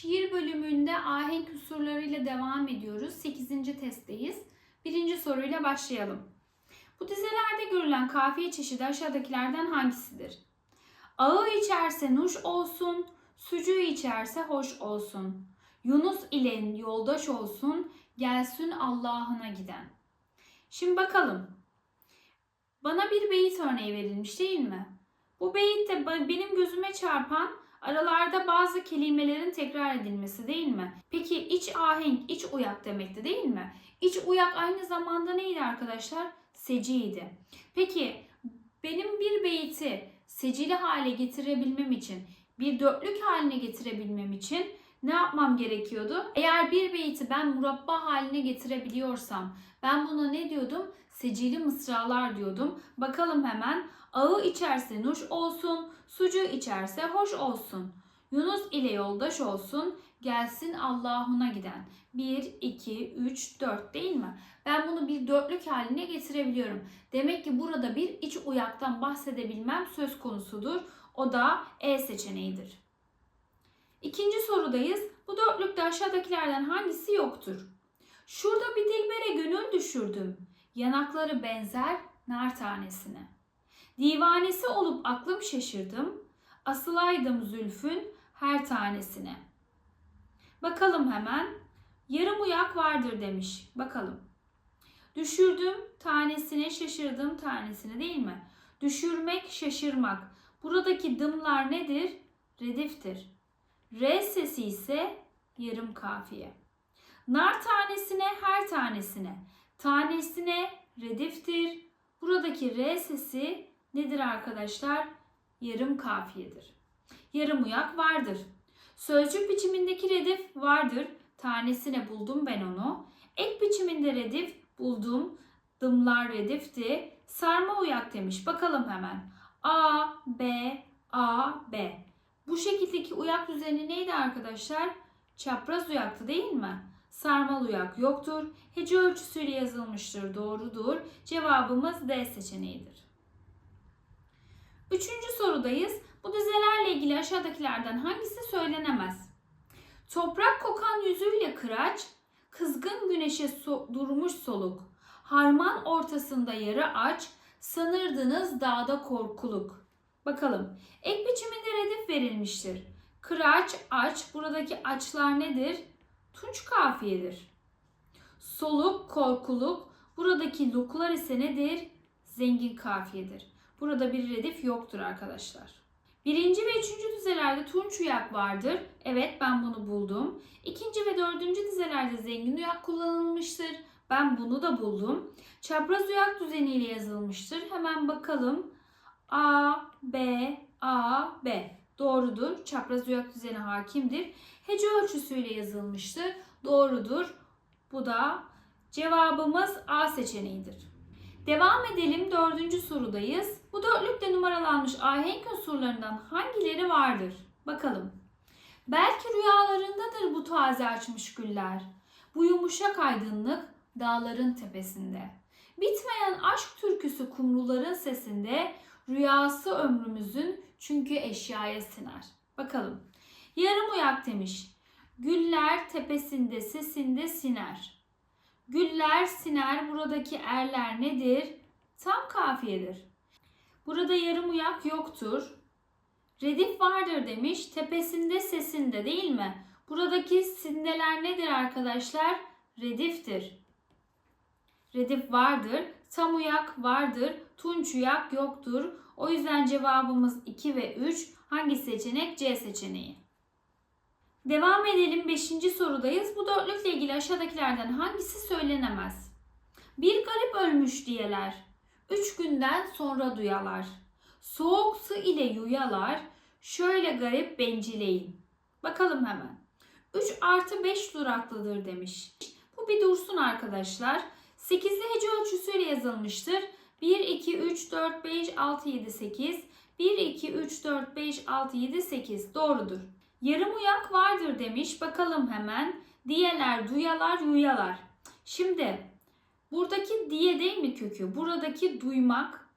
Şiir bölümünde ahenk unsurlarıyla devam ediyoruz. 8. testteyiz. Birinci soruyla başlayalım. Bu dizelerde görülen kafiye çeşidi aşağıdakilerden hangisidir? Ağı içerse nuş olsun, sucuğu içerse hoş olsun. Yunus ile yoldaş olsun, gelsin Allah'ına giden. Şimdi bakalım. Bana bir beyit örneği verilmiş değil mi? Bu beyitte benim gözüme çarpan aralarda bazı kelimelerin tekrar edilmesi değil mi? Peki iç ahenk, iç uyak demekti değil mi? İç uyak aynı zamanda neydi arkadaşlar? Seciydi. Peki benim bir beyti secili hale getirebilmem için, bir dörtlük haline getirebilmem için ne yapmam gerekiyordu? Eğer bir beyti ben murabba haline getirebiliyorsam ben buna ne diyordum? Secili mısralar diyordum. Bakalım hemen. Ağı içerse nuş olsun, sucuğu içerse hoş olsun. Yunus ile yoldaş olsun, gelsin Allah'una giden. 1, 2, 3, 4 değil mi? Ben bunu bir dörtlük haline getirebiliyorum. Demek ki burada bir iç uyaktan bahsedebilmem söz konusudur. O da E seçeneğidir. İkinci sorudayız. Bu dörtlükte aşağıdakilerden hangisi yoktur? Şurada bir dilbere gönül düşürdüm. Yanakları benzer nar tanesine. Divanesi olup aklım şaşırdım. Asılaydım zülfün her tanesine. Bakalım hemen. Yarım uyak vardır demiş. Bakalım. Düşürdüm tanesine şaşırdım tanesine değil mi? Düşürmek, şaşırmak. Buradaki dımlar nedir? Rediftir. R sesi ise yarım kafiye. Nar tanesine her tanesine. Tanesine rediftir. Buradaki R sesi nedir arkadaşlar? Yarım kafiyedir. Yarım uyak vardır. Sözcük biçimindeki redif vardır. Tanesine buldum ben onu. Ek biçiminde redif buldum. Dımlar redifti. Sarma uyak demiş. Bakalım hemen. A, B, A, B. Bu şekildeki uyak düzeni neydi arkadaşlar? Çapraz uyaktı değil mi? Sarmal uyak yoktur. Hece ölçüsüyle yazılmıştır. Doğrudur. Cevabımız D seçeneğidir. Üçüncü sorudayız. Bu dizelerle ilgili aşağıdakilerden hangisi söylenemez? Toprak kokan yüzüyle kıraç, kızgın güneşe so- durmuş soluk. Harman ortasında yarı aç, sanırdınız dağda korkuluk. Bakalım. Ek biçiminde redif verilmiştir. Kıraç, aç. Buradaki açlar nedir? Tunç kafiyedir. Soluk, korkuluk. Buradaki luklar ise nedir? Zengin kafiyedir. Burada bir redif yoktur arkadaşlar. Birinci ve üçüncü dizelerde tunç uyak vardır. Evet ben bunu buldum. İkinci ve dördüncü dizelerde zengin uyak kullanılmıştır. Ben bunu da buldum. Çapraz uyak düzeniyle yazılmıştır. Hemen bakalım. A, B, A, B. Doğrudur. Çapraz uyak düzeni hakimdir. Hece ölçüsüyle yazılmıştır. Doğrudur. Bu da cevabımız A seçeneğidir. Devam edelim. Dördüncü sorudayız. Bu dörtlükte numaralanmış ahenk unsurlarından hangileri vardır? Bakalım. Belki rüyalarındadır bu taze açmış güller. Bu yumuşak aydınlık dağların tepesinde. Bitmeyen aşk türküsü kumruların sesinde rüyası ömrümüzün çünkü eşyaya siner. Bakalım. Yarım uyak demiş. Güller tepesinde sesinde siner. Güller siner buradaki erler nedir? Tam kafiyedir. Burada yarım uyak yoktur. Redif vardır demiş. Tepesinde sesinde değil mi? Buradaki sindeler nedir arkadaşlar? Rediftir. Redif vardır. Tam uyak vardır. Tunç uyak yoktur. O yüzden cevabımız 2 ve 3. Hangi seçenek? C seçeneği. Devam edelim 5. sorudayız. Bu dörtlükle ilgili aşağıdakilerden hangisi söylenemez? Bir garip ölmüş diyeler. Üç günden sonra duyalar. Soğuk su ile yuyalar. Şöyle garip bencileyin. Bakalım hemen. 3 artı 5 duraklıdır demiş. Bu bir dursun arkadaşlar. 8'li hece ölçüsüyle yazılmıştır. 1, 2, 3, 4, 5, 6, 7, 8. 1, 2, 3, 4, 5, 6, 7, 8. Doğrudur. Yarım uyak vardır demiş. Bakalım hemen. Diyeler, duyalar, yuyalar. Şimdi buradaki diye değil mi kökü? Buradaki duymak.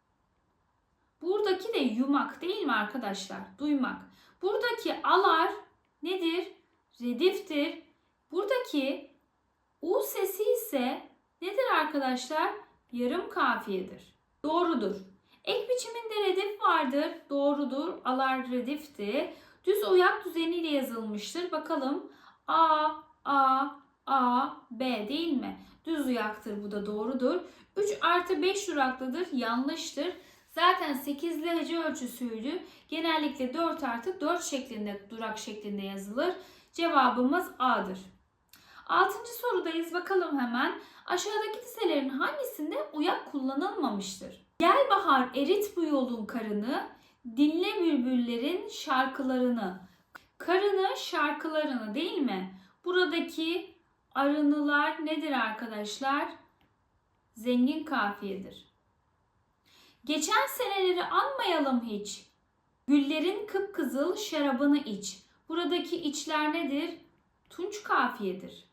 Buradaki de yumak değil mi arkadaşlar? Duymak. Buradaki alar nedir? rediftir. Buradaki U sesi ise nedir arkadaşlar? Yarım kafiyedir. Doğrudur. Ek biçiminde redif vardır. Doğrudur. Alar redifti. Düz oyak düzeniyle yazılmıştır. Bakalım. A, A, A, B değil mi? Düz uyaktır bu da doğrudur. 3 artı 5 duraklıdır. Yanlıştır. Zaten 8'li hece ölçüsüydü. Genellikle 4 artı 4 şeklinde durak şeklinde yazılır. Cevabımız A'dır. Altıncı sorudayız. Bakalım hemen. Aşağıdaki dizelerin hangisinde uyak kullanılmamıştır? Gel bahar erit bu yolun karını, dinle bülbüllerin şarkılarını. Karını, şarkılarını değil mi? Buradaki arınılar nedir arkadaşlar? Zengin kafiyedir. Geçen seneleri anmayalım hiç. Güllerin kıpkızıl şarabını iç. Buradaki içler nedir? Tunç kafiyedir.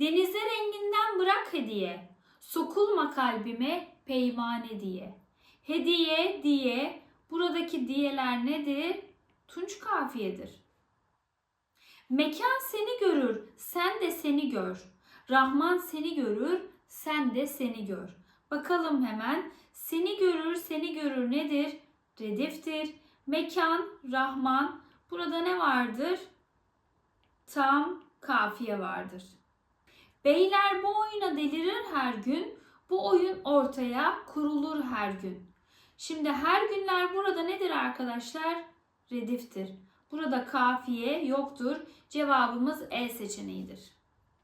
Denize renginden bırak hediye. Sokulma kalbime peymane diye. Hediye diye buradaki diyeler nedir? Tunç kafiyedir. Mekan seni görür, sen de seni gör. Rahman seni görür, sen de seni gör. Bakalım hemen. Seni görür, seni görür nedir? Rediftir. Mekan, Rahman. Burada ne vardır? Tam kafiye vardır. Beyler bu oyuna delirir her gün. Bu oyun ortaya kurulur her gün. Şimdi her günler burada nedir arkadaşlar? Rediftir. Burada kafiye yoktur. Cevabımız E seçeneğidir.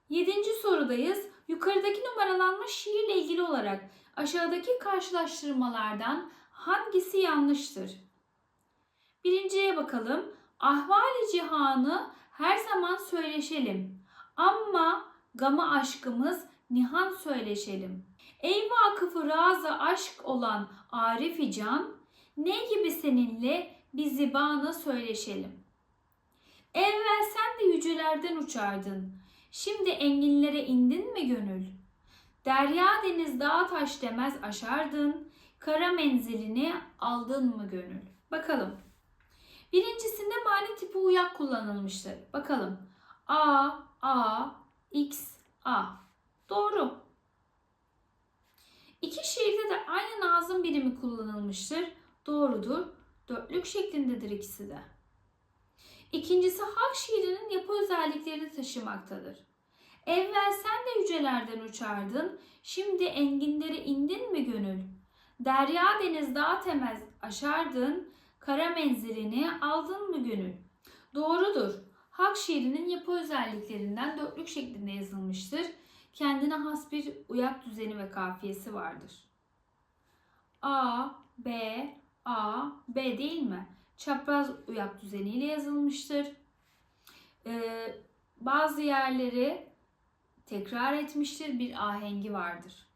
Yedinci sorudayız. Yukarıdaki numaralanmış şiirle ilgili olarak aşağıdaki karşılaştırmalardan hangisi yanlıştır? Birinciye bakalım. Ahvali cihanı her zaman söyleşelim. Ama gamı aşkımız nihan söyleşelim. Ey vakıfı razı aşk olan Arif-i Can, ne gibi seninle bir zibanı söyleşelim. Evvel sen de yücelerden uçardın. Şimdi enginlere indin mi gönül? Derya deniz dağ taş demez aşardın. Kara menzilini aldın mı gönül? Bakalım. Birincisinde mani tipi uyak kullanılmıştır. Bakalım. A, A, X, A. Doğru. İki şiirde de aynı nazım birimi kullanılmıştır. Doğrudur. Dörtlük şeklindedir ikisi de. İkincisi halk şiirinin yapı özelliklerini taşımaktadır. Evvel sen de yücelerden uçardın, şimdi enginlere indin mi gönül? Derya deniz dağ temez aşardın, kara menzilini aldın mı gönül? Doğrudur. Halk şiirinin yapı özelliklerinden dörtlük şeklinde yazılmıştır. Kendine has bir uyak düzeni ve kafiyesi vardır. A, B, A, B değil mi? Çapraz uyak düzeniyle yazılmıştır. Ee, bazı yerleri tekrar etmiştir. Bir ahengi vardır.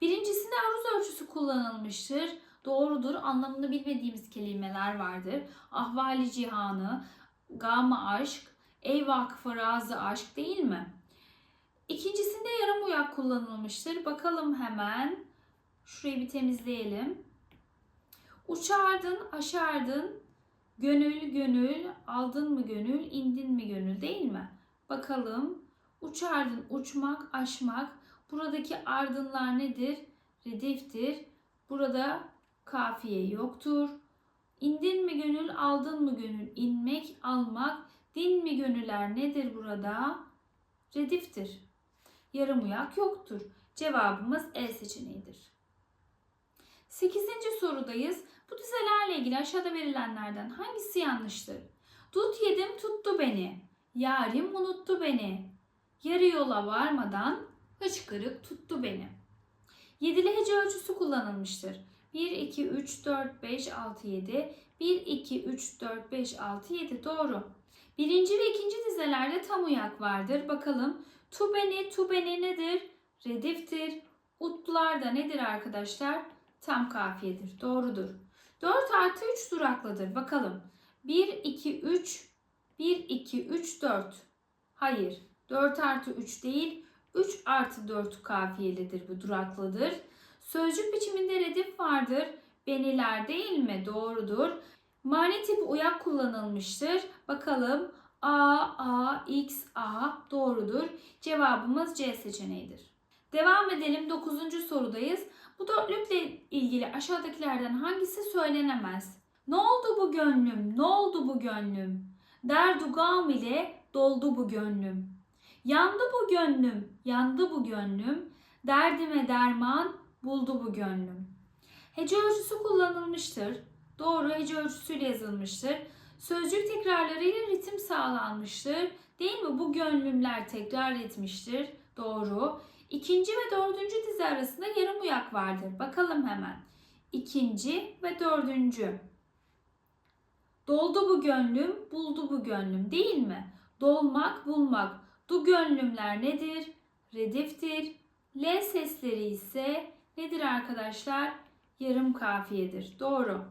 Birincisinde aruz ölçüsü kullanılmıştır. Doğrudur. Anlamını bilmediğimiz kelimeler vardır. Ahvali cihanı, gama aşk, ey vakıfa razı aşk değil mi? İkincisinde yarım uyak kullanılmıştır. Bakalım hemen. Şurayı bir temizleyelim. Uçardın, aşardın, gönül gönül, aldın mı gönül, indin mi gönül değil mi? Bakalım. Uçardın, uçmak, aşmak. Buradaki ardınlar nedir? Rediftir. Burada kafiye yoktur. İndin mi gönül, aldın mı gönül? İnmek, almak. Din mi gönüller nedir burada? Rediftir. Yarım uyak yoktur. Cevabımız E seçeneğidir. Sekizinci sorudayız. Bu dizelerle ilgili aşağıda verilenlerden hangisi yanlıştır? Dut yedim tuttu beni. Yarim unuttu beni. Yarı yola varmadan hıçkırık tuttu beni. Yedili hece ölçüsü kullanılmıştır. 1, 2, 3, 4, 5, 6, 7. 1, 2, 3, 4, 5, 6, 7. Doğru. Birinci ve ikinci dizelerde tam uyak vardır. Bakalım. Tu beni, tu beni nedir? Rediftir. Utlar da nedir arkadaşlar? Tam kafiyedir. Doğrudur. 4 artı 3 duraklıdır. Bakalım. 1, 2, 3. 1, 2, 3, 4. Hayır. 4 artı 3 değil. 3 artı 4 kafiyelidir bu duraklıdır. Sözcük biçiminde redif vardır. Beniler değil mi? Doğrudur. Mani tipi uyak kullanılmıştır. Bakalım. A, A, X, A doğrudur. Cevabımız C seçeneğidir. Devam edelim. Dokuzuncu sorudayız. Bu dörtlükle ilgili aşağıdakilerden hangisi söylenemez? Ne oldu bu gönlüm? Ne oldu bu gönlüm? Derdu gam ile doldu bu gönlüm. Yandı bu gönlüm, yandı bu gönlüm. Derdime derman buldu bu gönlüm. Hece ölçüsü kullanılmıştır. Doğru hece ölçüsüyle yazılmıştır. Sözcük tekrarlarıyla ritim sağlanmıştır. Değil mi? Bu gönlümler tekrar etmiştir. Doğru. İkinci ve dördüncü dizi arasında yarım uyak vardır. Bakalım hemen. İkinci ve dördüncü. Doldu bu gönlüm, buldu bu gönlüm değil mi? Dolmak, bulmak. Du gönlümler nedir? Rediftir. L sesleri ise nedir arkadaşlar? Yarım kafiyedir. Doğru.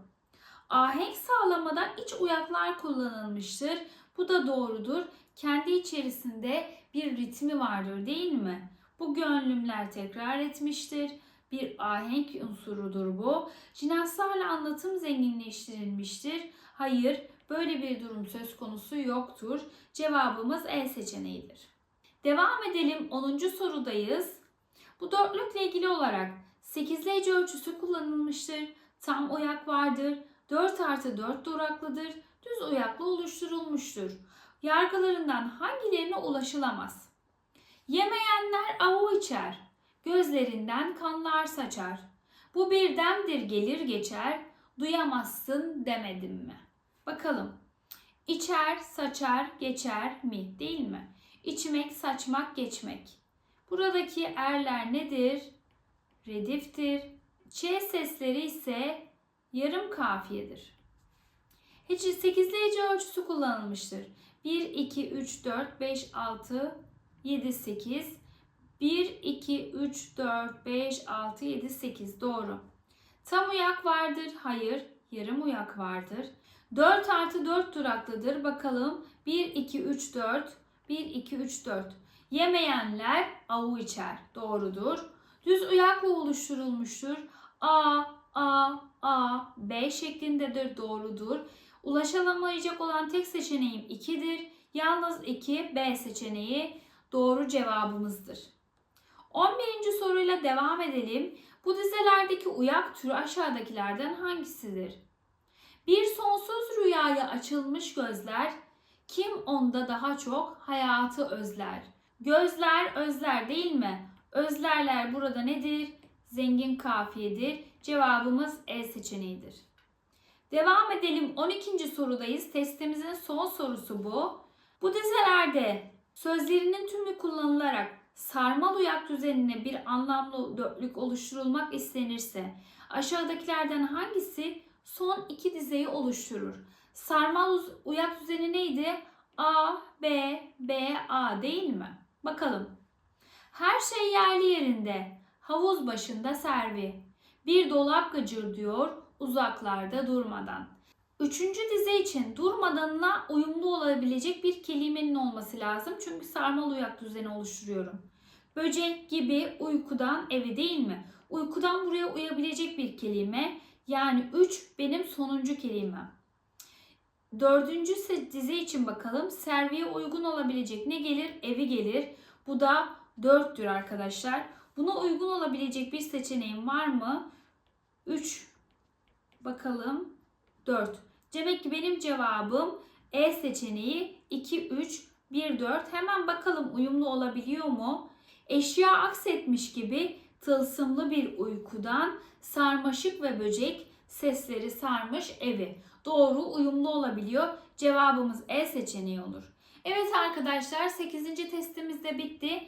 Ahenk sağlamada iç uyaklar kullanılmıştır. Bu da doğrudur. Kendi içerisinde bir ritmi vardır değil mi? Bu gönlümler tekrar etmiştir. Bir ahenk unsurudur bu. Jinanslarla anlatım zenginleştirilmiştir. Hayır, böyle bir durum söz konusu yoktur. Cevabımız E seçeneğidir. Devam edelim 10. sorudayız. Bu dörtlükle ilgili olarak 8 hece ölçüsü kullanılmıştır. Tam oyak vardır. 4 artı 4 duraklıdır. Düz oyaklı oluşturulmuştur. Yargılarından hangilerine ulaşılamaz? Yemeyenler avu içer. Gözlerinden kanlar saçar. Bu bir demdir gelir geçer. Duyamazsın demedim mi? Bakalım. İçer, saçar, geçer mi? Değil mi? İçmek, saçmak, geçmek. Buradaki erler nedir? Rediftir. Ç sesleri ise yarım kafiyedir. Hece 8'li hece ölçüsü kullanılmıştır. 1, 2, 3, 4, 5, 6, 7, 8. 1, 2, 3, 4, 5, 6, 7, 8. Doğru. Tam uyak vardır. Hayır. Yarım uyak vardır. 4 artı 4 duraklıdır. Bakalım. 1, 2, 3, 4. 1, 2, 3, 4. Yemeyenler avu içer. Doğrudur. Düz uyakla oluşturulmuştur. A, A, A, B şeklindedir. Doğrudur. Ulaşılamayacak olan tek seçeneğim 2'dir. Yalnız 2 B seçeneği doğru cevabımızdır. 11. soruyla devam edelim. Bu dizelerdeki uyak türü aşağıdakilerden hangisidir? Bir sonsuz rüyaya açılmış gözler, kim onda daha çok hayatı özler? Gözler özler değil mi? Özlerler burada nedir? Zengin kafiyedir. Cevabımız E seçeneğidir. Devam edelim. 12. sorudayız. Testimizin son sorusu bu. Bu dizelerde sözlerinin tümü kullanılarak sarmal uyak düzenine bir anlamlı dörtlük oluşturulmak istenirse aşağıdakilerden hangisi son iki dizeyi oluşturur? Sarmal uyak düzeni neydi? A, B, B, A değil mi? Bakalım. Her şey yerli yerinde. Havuz başında servi. Bir dolap gıcır diyor uzaklarda durmadan. Üçüncü dize için durmadanına uyumlu olabilecek bir kelimenin olması lazım. Çünkü sarmal uyak düzeni oluşturuyorum. Böcek gibi uykudan evi değil mi? Uykudan buraya uyabilecek bir kelime. Yani 3 benim sonuncu kelimem. Dördüncü dize için bakalım. Serviye uygun olabilecek ne gelir? Evi gelir. Bu da 4'tür arkadaşlar. Buna uygun olabilecek bir seçeneğim var mı? 3 bakalım 4. Demek ki benim cevabım E seçeneği 2 3 1 4. Hemen bakalım uyumlu olabiliyor mu? Eşya aksetmiş gibi tılsımlı bir uykudan sarmaşık ve böcek sesleri sarmış evi. Doğru uyumlu olabiliyor. Cevabımız E seçeneği olur. Evet arkadaşlar 8. testimiz de bitti.